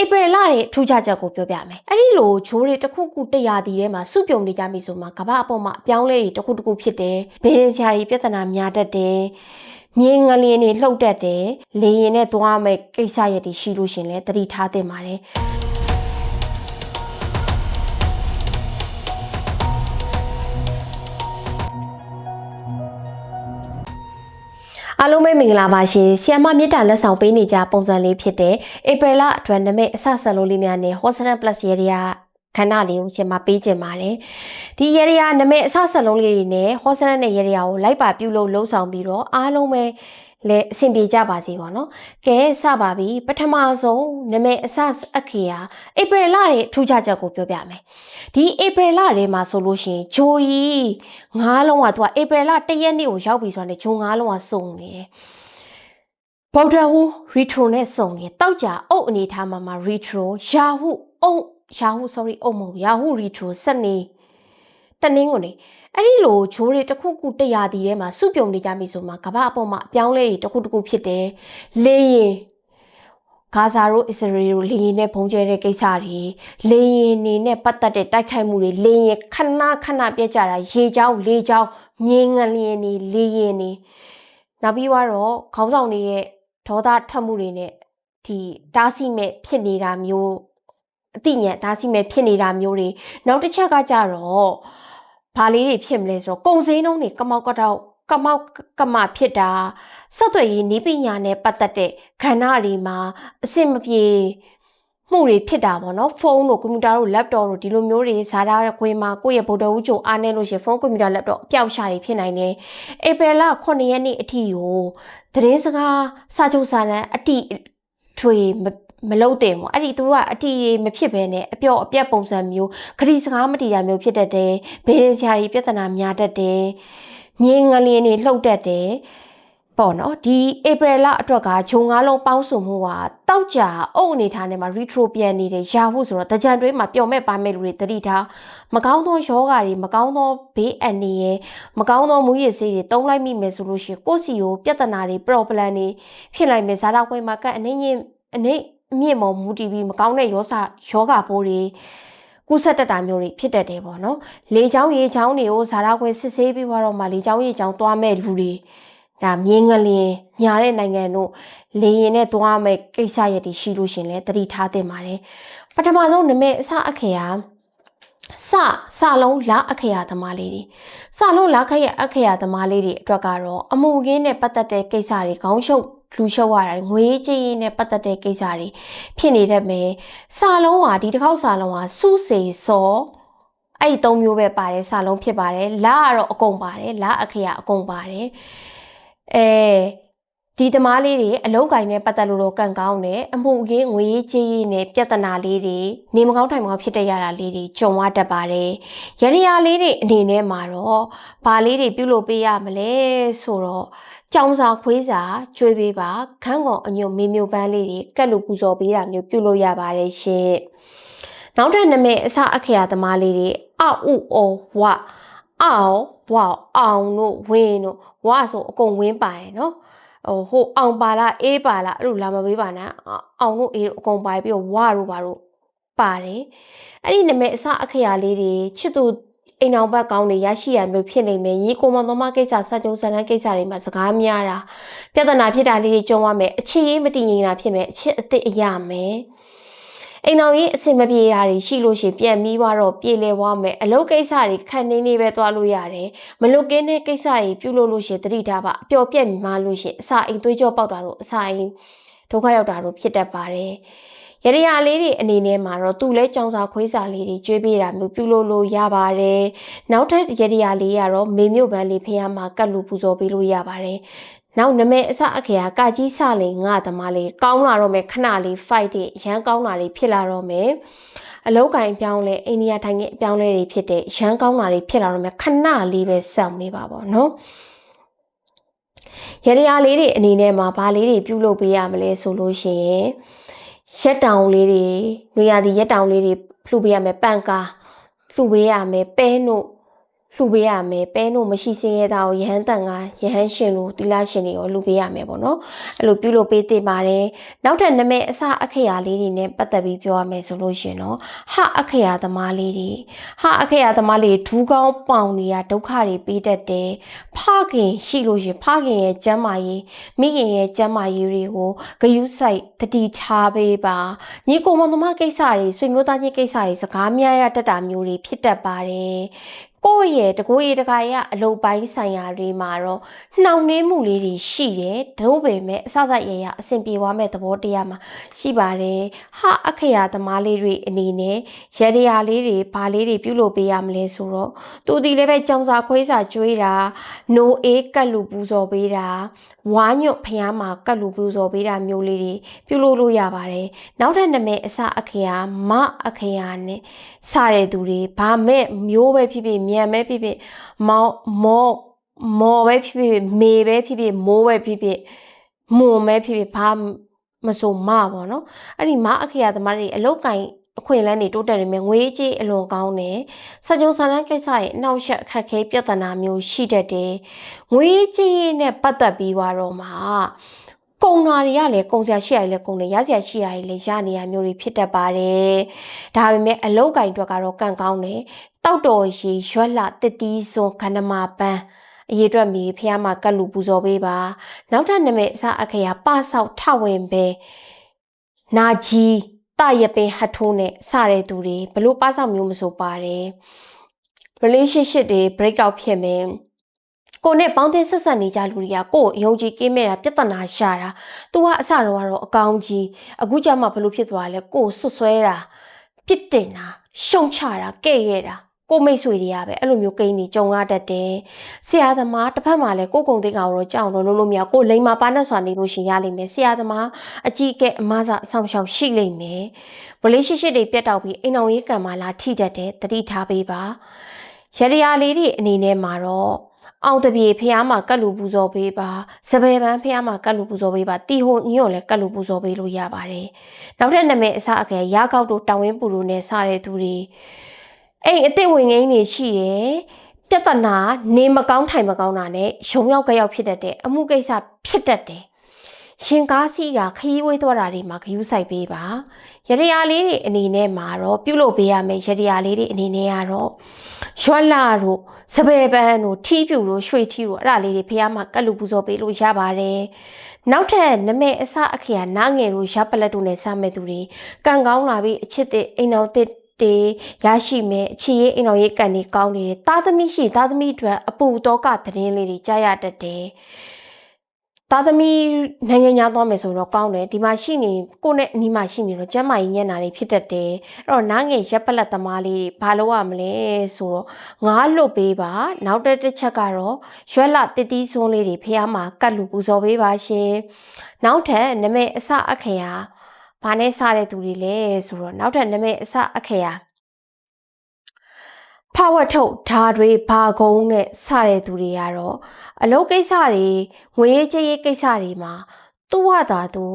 ဧပြီလရဲ့ထူးခြားချက်ကိုပြောပြမယ်အဲ့ဒီလိုဂျိုးတွေတစ်ခုခုတရာတီထဲမှာစုပြုံနေကြပြီဆိုမှကမ္ဘာအပေါ်မှာအပြောင်းလဲတွေတစ်ခုတစ်ခုဖြစ်တယ်ဘေးရင်ဆရာတွေပြဿနာများတတ်တယ်မြေငလျင်တွေလှုပ်တတ်တယ်လေရင်နဲ့သွားမဲ့ကိစ္စရက်တွေရှိလို့ရှရင်လဲတတိထားသင့်ပါတယ် အားလုံးပဲမင်္ဂလာပါရှင်ဆီယမမေတ္တာလက်ဆောင်ပေးနေကြပုံစံလေးဖြစ်တဲ့ဧပြီလအတွက်နမိတ်အဆဆက်လို့လေးများနဲ့ Hostel Plus ရေရာခဏလေးကိုဆီယမပေးခြင်းပါတယ်ဒီရေရာနမိတ်အဆဆက်လုံးလေးတွေနဲ့ Hostel နဲ့ရေရာကိုလိုက်ပါပြုလုပ်လှုပ်ဆောင်ပြီးတော့အားလုံးပဲ လည်းအဆင်ပြေကြပါစေပေါ့နော်ကဲစပါပြီပထမဆုံးနမိတ်အဆအခေယာဧပြီလရဲ့ထူးခြားချက်ကိုပြောပြမယ်ဒီဧပြီလထဲမှာဆိုလို့ရှိရင်ဂျိုကြီးငါးလုံးကသူကဧပြီလ၁ရက်နေ့ကိုရောက်ပြီဆိုတာနဲ့ဂျိုငါးလုံးကစုံနေတယ်ဗုဒ္ဓဟူရီထရိုနဲ့စုံနေတောက်ကြအုပ်အနေထားမှာမှာရီထရိုယာဟုအုပ်ယာဟု sorry အုပ်မဟုတ်ယာဟုရီထရိုစနေတနင်းကိုနေ အဲ့ဒီလိုဂျိုးတွေတစ်ခုခုတရာတီထဲမှာစုပြုံနေကြပြီဆိုမှကမ္ဘာအပေါ်မှာအပြောင်းလဲတွေတစ်ခုတစ်ခုဖြစ်တယ်လေရင်ဂါဇာတို့အစ္စရေးတို့လေရင်နဲ့ဘုံကျဲတဲ့ကိစ္စတွေလေရင်နေနဲ့ပတ်သက်တဲ့တိုက်ခိုက်မှုတွေလေရင်ခဏခဏပြက်ကြတာရေချောင်းလေချောင်းမြေငလျင်နေလေရင်နေနောက်ပြီးတော့ခေါင်းဆောင်တွေရဲ့ဒေါသထွက်မှုတွေနဲ့ဒီတားဆီမဲ့ဖြစ်နေတာမျိုးအတိညာတားဆီမဲ့ဖြစ်နေတာမျိုးတွေနောက်တစ်ချက်ကကြတော့ ဘာလေးတွေဖြစ်မလဲဆိုတော့ကုံစင်းတုံးတွေကမောက်ကတော့ကမောက်ကမဖြစ်တာဆက်သွယ်ရေးနီးပညာနဲ့ပတ်သက်တဲ့ခန္ဓာတွေမှာအဆင်မပြေမှုတွေဖြစ်တာပေါ့နော်ဖုန်းတို့ကွန်ပျူတာတို့ laptop တို့ဒီလိုမျိုးတွေဇာတာခွေးမှာကိုယ့်ရဲ့ဗုဒ္ဓဦးကြုံအားနေလို့ရှိရင်ဖုန်းကွန်ပျူတာ laptop အပြောက်ရှာတွေဖြစ်နိုင်တယ်ဧပြီလ9ရက်နေ့အထိကိုသတင်းစကားစာချုပ်စာတမ်းအတိထွေ မမလုံးတင်ဘူးအဲ့ဒီသူတို့ကအတီမဖြစ်ဘဲနဲ့အပြော့အပြက်ပုံစံမျိုးခရီးစကားမတီတာမျိုးဖြစ်တတ်တယ်ဘေးရင်ဆရာကြီးပြဿနာများတတ်တယ်မြေငလျင်တွေလှုပ်တတ်တယ်ပေါ့နော်ဒီဧပြီလအတွက်ကဂျုံငါးလုံးပေါင်းစုံမှုကတောက်ကြအုပ်အနေထားနဲ့မှာ retro ပြန်နေတယ်ရာဟုဆိုတော့တကြံတွဲမှာပျော်မဲ့ပါမဲ့လူတွေတတိထားမကောင်းသောယောဂါတွေမကောင်းသောဘေးအန္တရာယ်မကောင်းသောမူရည်ဆေးတွေတုံးလိုက်မိမယ်ဆိုလို့ရှိရင်ကိုယ့်စီကိုပြဿနာတွေ problem တွေဖြစ်လိုက်မယ်ဇာတာခွဲမှာကအနေညင်အနေ အမြင့်မော်မူတည်ပြီးမကောင်းတဲ့ရောစာယောဂါပိုးတွေကူးဆက်တတ်တာမျိုးတွေဖြစ်တတ်တယ်ပေါ့နော်လေချောင်းရေချောင်းတွေကိုဇာတာခွဲစစ်ဆေးပြီးတော့မှလေချောင်းရေချောင်းသွားမဲ့လူတွေဒါမြင်းငလျင်ညာတဲ့နိုင်ငံတို့လေရင်နဲ့သွားမဲ့ကိစ္စရက်တွေရှိလို့ရှင်လဲတတိထားသင့်ပါတယ်ပထမဆုံးနမဲအစအခေယာစစလုံးလာအခရာသမားလေးတွေစလုံးလာခရဲ့အခရာသမားလေးတွေအတွက်ကတော့အမှုခင်းနဲ့ပတ်သက်တဲ့ကိစ္စတွေခေါင်းရှုပ် လူရှုပ်ရတာငွေကြေးနဲ့ပတ်သက်တဲ့ကိစ္စတွေဖြစ်နေတတ်မယ်စာလုံးဟာဒီတစ်ခေါက်စာလုံးဟာစုစေစောအဲ့ဒီသုံးမျိုးပဲပါတယ်စာလုံးဖြစ်ပါတယ်လာကတော့အကုန်ပါတယ်လာအခရာအကုန်ပါတယ်အဲ ဒီသမားလေးတွေအလုံးကင်နဲ့ပတ်သက်လို့တော့ကန့်ကောင်းတယ်အမှုအကင်းငွေရေးကြေးရေးနဲ့ပြဿနာလေးတွေနေမကောင်းထိုင်မကောင်းဖြစ်တဲ့ရတာလေးတွေကြုံရတတ်ပါတယ်ရရရာလေးတွေအနေနဲ့မှာတော့ဘာလေးတွေပြုလုပ်ပေးရမလဲဆိုတော့ကြောင်စာခွေးစာကျွေးပေးပါခန်းကောင်အညွတ်မေမျိုးပန်းလေးတွေကက်လို့ပူဇော်ပေးတာမျိုးပြုလုပ်ရပါတယ်ရှင်နောက်ထပ်နမိတ်အစအခရာသမားလေးတွေအောက်ဥအောဝအောင်ဝအောင်တို့ဝင်းတို့ဝဆိုအကုန်ဝင်းပါရယ်နော် ဟိုဟိုအောင်ပါလားအေးပါလားအဲ့လိုလာမပေးပါနဲ့အောင်တို့အေးတို့အကုန်ပါပြီးတော့ဝတို့ပါတို့ပါတယ်အဲ့ဒီနမဲအစအခရာလေးတွေချစ်သူအိမ်အောင်ဘက်ကောင်းတွေရရှိရမျိုးဖြစ်နေမယ်ရီကိုမတော်မကိစ္စစကြုံစံတန်းကိစ္စတွေမှာစကားများတာပြဿနာဖြစ်တာလေးတွေကြုံရမယ်အခြေရေးမတည်ငြိမ်တာဖြစ်မယ်အချစ်အစ်စ်အရမယ် အိမ်အောင်ရေးအဆင်မပြေတာတွေရှိလို့ရှိရင်ပြန်ပြီးတော့ပြေလည်သွားမယ်အလုပ်ကိစ္စတွေခန့်နေနေပဲသွားလို့ရတယ်မလုကင်းတဲ့ကိစ္စတွေပြုလုပ်လို့ရှိရင်တတိထားပါအပျော်ပြက်မှလို့ရှိရင်အစာအိမ်သွေးကြောပေါက်တာတို့အစာအိမ်ဒုက္ခရောက်တာတို့ဖြစ်တတ်ပါတယ်ရရရလေးတွေအနေနဲ့မှာတော့သူ့လဲကြောင်စာခွေးစာလေးတွေကျွေးပေးတာမျိုးပြုလုပ်လို့ရပါတယ်နောက်ထပ်ရရရလေးကတော့မေမြို့ပန်းလေးဖះမှာကတ်လူပူဇော်ပေးလို့ရပါတယ် နောက်နမဲအစအခေယာကကြီးစလေးငါသမားလေးကောင်းလာတော့မယ်ခဏလေး fight တွေရမ်းကောင်းတာလေးဖြစ်လာတော့မယ်အလောက်ကင်ပြောင်းလဲအိန္ဒိယထိုင်ကအပြောင်းလဲတွေဖြစ်တဲ့ရမ်းကောင်းတာတွေဖြစ်လာတော့မယ်ခဏလေးပဲစောင့်နေပါပေါ့နော်ရရလေးတွေအနေနဲ့မှာဘာလေးတွေပြုလုပ်ပေးရမလဲဆိုလို့ရှိရင်ရက်တောင်လေးတွေနွေရာသီရက်တောင်လေးတွေလှူပေးရမယ်ပန့်ကာလှူပေးရမယ်ပဲနို့ လှူပေးရမယ်ပဲနို့မရှိစင်းရဲတာကိုယဟန်တန်ကယဟန်ရှင်လို့တီလာရှင်တွေရောလှူပေးရမယ်ပေါ့နော်အဲ့လိုပြုလုပ်ပေးသင့်ပါတယ်နောက်ထပ်နမဲအစအခရာလေးတွေနဲ့ပတ်သက်ပြီးပြောရမယ်ဆိုလို့ရှင်နော်ဟအခရာသမားလေးတွေဟအခရာသမားလေးဒူးကောင်းပေါင်တွေကဒုက္ခတွေပေးတတ်တယ်ဖခင်ရှိလို့ရှင်ဖခင်ရဲ့ကျမ်းမာရေးမိခင်ရဲ့ကျမ်းမာရေးတွေကိုဂယုစိုက်တတိချပေးပါညီကိုမသမားကိစ္စတွေဆွေမျိုးသားချင်းကိစ္စတွေစကားများရတတ်တာမျိုးတွေဖြစ်တတ်ပါတယ် ကိုယ့်ရဲ့တကိုယ်ရတကာရအလုပ်ပိုင်းဆိုင်ရာတွေမှာတော့နှောင့်နှေးမှုလေးတွေရှိတယ်ဒါပေမဲ့အစစရရအဆင်ပြေသွားမဲ့သဘောတရားမှာရှိပါတယ်ဟာအခရာသမားလေးတွေအနေနဲ့ရရရာလေးတွေဘာလေးတွေပြုလုပ်ပေးရမလဲဆိုတော့သူဒီလည်းပဲကြောင်စာခွေးစာကျွေးတာ노အေးကတ်လူပူဇော်ပေးတာ ဝါညွတ်ဖျားမှာကတ်လူပူဇော်ပေးတာမျိုးလေးတွေပြုလုပ်လို့ရပါတယ်နောက်ထပ်နာမည်အစအခရာမအခရာနဲ့စတဲ့သူတွေဘာမဲ့မျိုးပဲဖြစ်ဖြစ်မြန်ပဲဖြစ်ဖြစ်မောင်မောမော်ပဲဖြစ်ဖြစ်မေပဲဖြစ်ဖြစ်မိုးပဲဖြစ်ဖြစ်မွန်ပဲဖြစ်ဖြစ်ဘာမဆိုမပေါ့နော်အဲ့ဒီမအခရာသမားတွေအလုတ်ကင် အခွင့်အလန်းတွေတိုးတက်နေမယ်ငွေကြေးအလွန်ကောင်းတယ်စကြုံစာလန်းကိစ္စရဲ့အနောက်ရှက်အခက်ခဲပြဿနာမျိုးရှိတတ်တယ်ငွေကြေးနဲ့ပတ်သက်ပြီးတော့မှကုံနာတွေကလည်းကုံစရာရှိရည်လည်းကုံတယ်ရစရာရှိရည်လည်းရနေရမျိုးတွေဖြစ်တတ်ပါတယ်ဒါပေမဲ့အလုတ်ကင်အတွက်ကတော့ကန့်ကောင်းတယ်တောက်တော်ရီရွက်လာတစ်တီးစွန်ခန္ဓမာပန်းအရေးအတွက်မီဖះမှာကတ်လူပူဇော်ပေးပါနောက်ထပ်နမိတ်အစအခရာပဆောက်ထဝင်ပဲနာကြီး တရပင်ဟတ်ထိုးနဲ့စတဲ့သူတွေဘလို့ပဆောက်မျိုးမဆိုပါတယ် relationship တွေ break out ဖြစ်မယ်ကိုနဲ့ပေါင်းတင်ဆက်ဆက်နေကြလူတွေကကို့အယုံကြည်ကင်းမဲ့တာပြဿနာရှာတာ။ तू ကအစတော့ကတော့အကောင်ကြီးအခုကျမှဘလို့ဖြစ်သွားလဲကို့ဆွတ်ဆွဲတာပြစ်တင်တာရှုံချတာကဲ့ရဲ့တာ ကိုမိတ်ဆွေတွေကပဲအဲ့လိုမျိုးကိန်းနေကြုံရတတ်တယ်။ဆရာသမားတစ်ဖက်မှာလည်းကိုကုံသိကောင်တော့ကြောက်တော့လို့လို့မရကိုလိန်မာပါနဲ့စွာနေလို့ရှင်ရလိမ့်မယ်။ဆရာသမားအကြီးကဲအမစားအဆောင်ရှောက်ရှိလိမ့်မယ်။ relationship တွေပြတ်တောက်ပြီးအိမ်အောင်ရေးကံမှာလာထိတတ်တယ်တတိထားပေးပါ။ရရရာလေးတွေအနေနဲ့မှာတော့အောင်တပြေဖះမှာကတ်လူပူဇော်ပေးပါစပယ်ပန်းဖះမှာကတ်လူပူဇော်ပေးပါတီဟိုညို့လည်းကတ်လူပူဇော်ပေးလို့ရပါတယ်နောက်ထပ်နာမည်အစအကဲရကောက်တို့တောင်ဝင်းပူလို့နဲ့စတဲ့သူတွေ အိမ်အစ်စ်ဝင်ငိမ့်နေရှိတယ်ပြဿနာနေမကောင်းထိုင်မကောင်းတာနဲ့ရုံရောက်ကြရောက်ဖြစ်တတ်တဲ့အမှုကိစ္စဖြစ်တတ်တယ်ရှင်ကားစီးကခရီးဝေးသွားတာတွေမှာခယူးဆိုင်ပေးပါရရရာလေးတွေအနေနဲ့မှာတော့ပြုလုပ်ပေးရမယ်ရရရာလေးတွေအနေနဲ့ကတော့ရွက်လာတို့စပယ်ပန်းတို့ထီးပြူတို့ရွှေထီးတို့အဲ့ဒါလေးတွေဖះမှာကတ်လူပူဇော်ပေးလို့ရပါတယ်နောက်ထပ်နမဲအစအခရာနားငယ်တို့ရပလက်တို့နဲ့စမဲ့သူတွေကံကောင်းလာပြီးအချစ်တဲ့အိမ်တော်တစ် တေရရှိမဲ့အချီရေးအိမ်တော်ရေးကန်ဒီကောင်းနေတယ်သားသမီးရှိသားသမီးအတွက်အပူတော့ကသတင်းလေးတွေကြားရတတ်တယ်သားသမီးနိုင်ငံညာသွားမယ်ဆိုတော့ကောင်းတယ်ဒီမှာရှိနေကိုနဲ့အနီးမှာရှိနေတော့ကျမ်းမာရေးညံ့တာတွေဖြစ်တတ်တယ်အဲ့တော့နားငယ်ရက်ပလက်သမားလေးဘာလို့ရမလဲဆိုတော့ငါးလွတ်ပေးပါနောက်တစ်ချက်ကတော့ရွက်လာတတိစွန်းလေးတွေဖះမှာကတ်လူပူဇော်ပေးပါရှင်နောက်ထပ်နမဲအစအခရာ ဘာနဲ့စတဲ့သူတွေလဲဆိုတော့နောက်ထပ်နမဲအစအခရာဖဝတ်ထုတ်ဓာတွေဘာကုန်းနဲ့စတဲ့သူတွေကတော့အလုပ်ကိစ္စတွေငွေရေးကြေးရေးကိစ္စတွေမှာသူ့ဟာသာသူ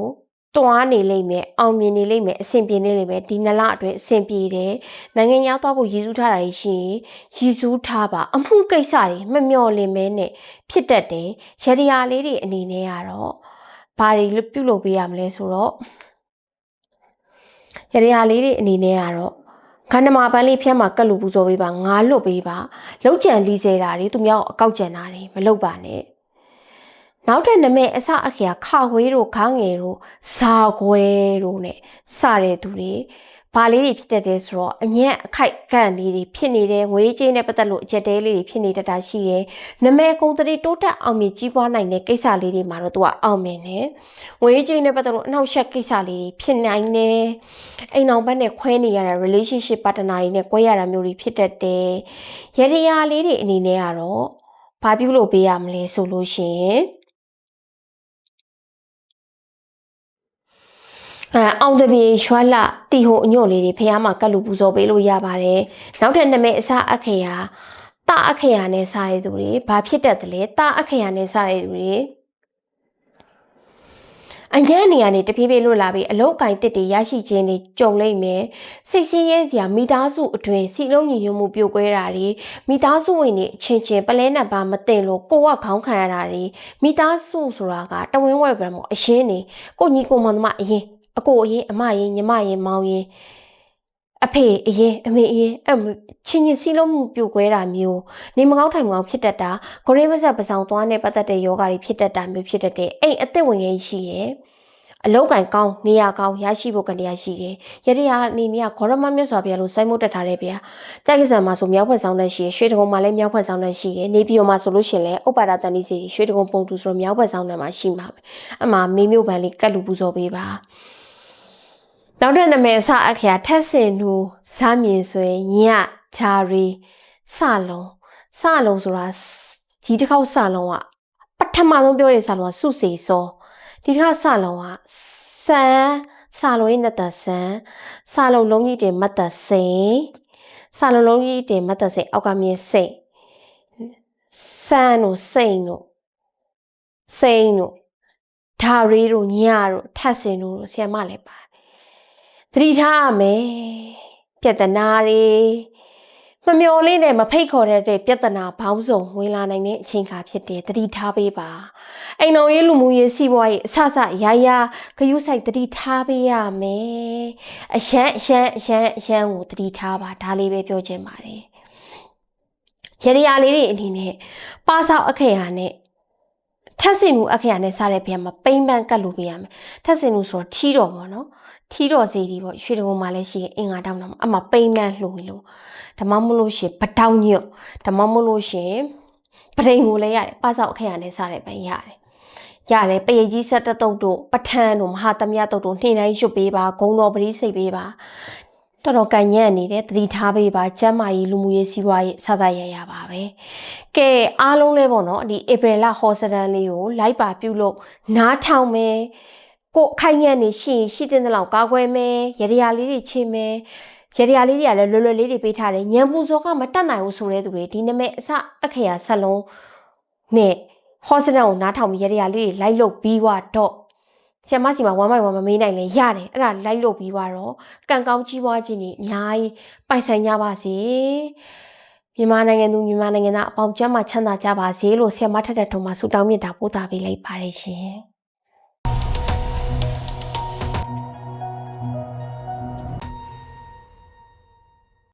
တွားနေလိမ့်မယ်အောင်မြင်နေလိမ့်မယ်အဆင်ပြေနေလိမ့်မယ်ဒီနလအတွင်းအဆင်ပြေတယ်နိုင်ငံသားသွားဖို့ရည်စူးထားတာရှိရင်ရည်စူးထားပါအမှုကိစ္စတွေမမျှော်လင့်မဲနဲ့ဖြစ်တတ်တယ်ရရရာလေးတွေအနေနဲ့ကတော့ဘာတွေပြုလုပ်ပေးရမလဲဆိုတော့ ရရရာလေးတွေအနေနဲ့ကတော့ခန္ဓမာပန်းလေးဖျက်မှာကတ်လူပူဇော်ပေးပါငါလွတ်ပေးပါလောက်ကြံလီစေတာတွေသူများအကောက်ကြံတာတွေမလုပ်ပါနဲ့နောက်ထပ်နမဲအစအခရာခဝေးတို့ခါငယ်တို့ဇာခွဲတို့ ਨੇ စတဲ့သူတွေ ဘာလေးတွေဖြစ်တတ်တယ်ဆိုတော့အညံ့အခိုက်ကန့်လေးတွေဖြစ်နေတယ်ငွေကြေးနဲ့ပတ်သက်လို့အကျက်တဲလေးတွေဖြစ်နေတတ်တာရှိတယ်နမဲကုံတရီတိုးတက်အောင်မြင်ကြီးပွားနိုင်တဲ့ကိစ္စလေးတွေမှာတော့သူကအောင်မြင်တယ်ငွေကြေးနဲ့ပတ်သက်လို့အနောက်ရှက်ကိစ္စလေးတွေဖြစ်နိုင်တယ်အိမ်အောင်ဘက်နဲ့ခွဲနေရတဲ့ relationship partner တွေနဲ့꿰ရတာမျိုးတွေဖြစ်တတ်တယ်ရရရာလေးတွေအနေနဲ့ကတော့ဘာပြုလို့ပေးရမလဲဆိုလို့ရှိရင် အဲအောင်တပြေရွှက်လာတီဟိုအညို့လေးတွေဖះမှာကတ်လူပူဇော်ပေးလို့ရပါတယ်နောက်ထပ်နမဲအစအခရာတအခရာနဲ့စားရတဲ့သူတွေဘာဖြစ်တတ်တယ်လဲတအခရာနဲ့စားရတဲ့သူတွေအញ្ញမ်းနေရနေတဖြည်းဖြည်းလွတ်လာပြီးအလုတ်ကင်တစ်တွေရရှိခြင်းတွေကြုံလိမ့်မယ်စိတ်ဆင်းရဲစရာမိသားစုအတွင်းစီလုံးညီညွတ်မှုပြိုကွဲတာတွေမိသားစုဝင်တွေအချင်းချင်းပလဲနံပါမတင်လို့ကိုကခေါင်းခံရတာတွေမိသားစုဆိုတာကတဝင်းဝဲပဲမို့အရင်နေကိုညီကိုမောင်နှမအရင် အကိုအရင်အမရင်ညီမရင်မောင်ရင်အဖေအရင်အမေအရင်အမချင်းချင်းစီလုံးမှုပြိုကွဲတာမျိုးနေမကောင်းထိုင်မကောင်းဖြစ်တတ်တာဂရိမဆက်ပဆောင်သွားနဲ့ပတ်သက်တဲ့ယောဂါတွေဖြစ်တတ်တာမျိုးဖြစ်တတ်တဲ့အိမ်အသက်ဝင်ရင်ရှိရဲ့အလောက်ကင်ကောင်းနေရာကောင်းရရှိဖို့ကနေရာရှိတယ်။ယတိယာအနေနဲ့ကဂေါရမမြတ်စွာဘုရားလို့စိုင်းမို့တက်ထားတယ်ဗျာ။ကြိုက်ကစံမှာဆိုမြောက်ဘက်ဆောင်နဲ့ရှိရရွှေတကုံမှာလည်းမြောက်ဘက်ဆောင်နဲ့ရှိတယ်။နေပြည်တော်မှာဆိုလို့ရှိရင်လည်းဥပ္ပါဒတန်ဒီစီရွှေတကုံပုံတူဆိုတော့မြောက်ဘက်ဆောင်နဲ့မှာရှိမှာပဲ။အမှမေမျိုးပန်လေးကတ်လူပူဇော်ပေးပါ။ နောက်တဲ့နာမည်အစအခရာထက်စင်သူစားမြင်ဆွေညချာရီစလုံးစလုံးဆိုတာဒီတစ်ခေါက်စလုံးကပထမဆုံးပြောတဲ့စလုံးကစုစီစောဒီတစ်ခါစလုံးကစမ်းစလုံးရဲ့နဲ့တဆန်းစလုံးလုံးကြီးတင်မတ်တစိန်စလုံးလုံးကြီးတင်မတ်တစိန်အောက်ကမြင်စိတ်စမ်းတို့စိန်တို့စိန်တို့ဓာရီတို့ညတို့ထပ်စင်တို့ဆီယမလည်းပါတယ် သတိထားရမယ်ပြဿနာတွေမမျော်လင့်နဲ့မဖိတ်ခေါ်တဲ့ပြဿနာဘောင်းစုံဝင်လာနိုင်တဲ့အချိန်ခါဖြစ်တယ်သတိထားပေးပါအိမ်တော်ရေးလူမှုရေးစီးပွားရေးအဆဆရာရာဂယုဆိုင်သတိထားပေးရမယ်အရှမ်းအရှမ်းအရှမ်းအရှမ်းကိုသတိထားပါဒါလေးပဲပြောချင်ပါတယ်ရရရာလေးတွေအနေနဲ့ပါဆောက်အခရာနဲ့ ထက်စင်မှုအခရာနဲ့စားတဲ့ဘုရားမှာပိမ့်ပန်းကတ်လို့ပေးရမယ်ထက်စင်မှုဆိုတော့ထီးတော်ပေါ့နော်ထီးတော်စီဒီပေါ့ရွှေတကုံမှာလည်းရှိရင်အင်္ဂါတောင်းတော့အမှပိမ့်ပန်းလှူလို့ဓမ္မမလို့ရှင်ပတောင်းညွတ်ဓမ္မမလို့ရှင်ပရိန်ကိုလည်းရတယ်ပါဆောက်အခရာနဲ့စားတဲ့ပန်ရတယ်ရတယ်ပရိတ်ကြီးဆက်တတုတ်တို့ပထန်းတို့မဟာသမယတုတ်တို့နှိမ့်တိုင်းရွတ်ပေးပါဂုံတော်ပရိစိတ်ပေးပါ တော်တော်ကန်ညံ့နေတဲ့သတိထားပေးပါကျမ်းမာရေးလူမှုရေးစီးပွားရေးစသရရပါပဲကဲအားလုံးလဲပေါ့နော်ဒီဧပြီလဟောစတန်လေးကိုလိုက်ပါပြုလို့နားထောင်မယ်ကိုခိုင်ညံ့နေရှိရင်ရှိတဲ့လောက်ကာကွယ်မယ်ရရလေးတွေချင်းမယ်ရရလေးတွေကလည်းလွယ်လွယ်လေးတွေပေးထားတယ်ညံပူစောကမတတ်နိုင်ဘူးဆိုတဲ့သူတွေဒီနမဲအစအခရာဆက်လုံးနဲ့ဟောစတန်ကိုနားထောင်ပြီးရရလေးတွေလိုက်လုပ်ပြီးွားတော့ ဆရာမစီမှာ1 by 1မမေးနိုင်လဲရတယ်အဲ့ဒါလိုက်လို့ပြီးသွားတော့ကံကောင်းကြီးပွားခြင်းนี่အများကြီးပိုင်ဆိုင်ကြပါစေမြန်မာနိုင်ငံသူမြန်မာနိုင်ငံသားအပေါင်းကျမ်းမာချမ်းသာကြပါစေလို့ဆရာမထက်တဲ့ထုံမှာဆုတောင်းမေတ္တာပို့သပေးလိုက်ပါတယ်ရှင်